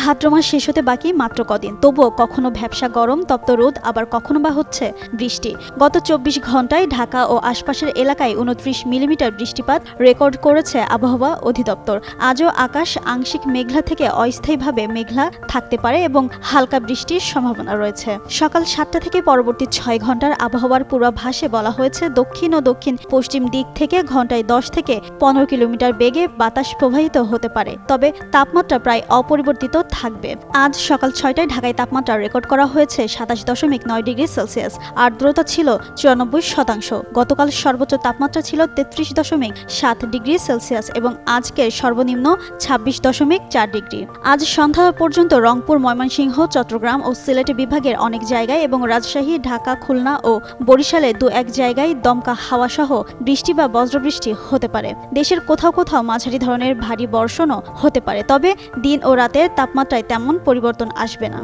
ভাদ্র মাস শেষ হতে বাকি মাত্র কদিন। তবুও কখনো ভ্যাবসা গরম, তপ্ত রোদ, আবার কখনো বা হচ্ছে বৃষ্টি। গত চব্বিশ ঘন্টায় ঢাকা ও আশপাশের এলাকায় উনত্রিশ মিলিমিটার বৃষ্টিপাত রেকর্ড করেছে আবহাওয়া অধিদপ্তর। আজও আকাশ আংশিক মেঘলা থেকে অস্থায়ীভাবে মেঘলা থাকতে পারে এবং হালকা বৃষ্টির সম্ভাবনা রয়েছে। সকাল সাতটা থেকে পরবর্তী ছয় ঘণ্টার আবহাওয়ার পূর্বাভাসে বলা হয়েছে, দক্ষিণ ও দক্ষিণ পশ্চিম দিক থেকে ঘন্টায় দশ থেকে পনেরো কিলোমিটার বেগে বাতাস প্রবাহিত হতে পারে। তবে তাপমাত্রা প্রায় অপরিবর্তিত থাকবে। আজ সকাল ছয়টায় ঢাকায় তাপমাত্রা রেকর্ড করা হয়েছে সাতাশ দশমিক নয় ডিগ্রি সেলসিয়াস আর্দ্রতা ছিল চুরানব্বই শতাংশ। গতকাল সর্বোচ্চ তাপমাত্রা ছিল তেত্রিশ দশমিক সাত ডিগ্রি সেলসিয়াস এবং আজকের সর্বনিম্ন ছাব্বিশ দশমিক চার ডিগ্রি। আজ সন্ধ্যা পর্যন্ত রংপুর, ময়মনসিংহ, চট্টগ্রাম ও সিলেট বিভাগের অনেক জায়গায় এবং রাজশাহী, ঢাকা, খুলনা ও বরিশালে দু এক জায়গায় দমকা হাওয়া সহ বৃষ্টি বা বজ্রবৃষ্টি হতে পারে। দেশের কোথাও কোথাও মাঝারি ধরনের ভারী বর্ষণও হতে পারে। তবে দিন ও রাতের তাপমাত্রায় তেমন পরিবর্তন আসবে না।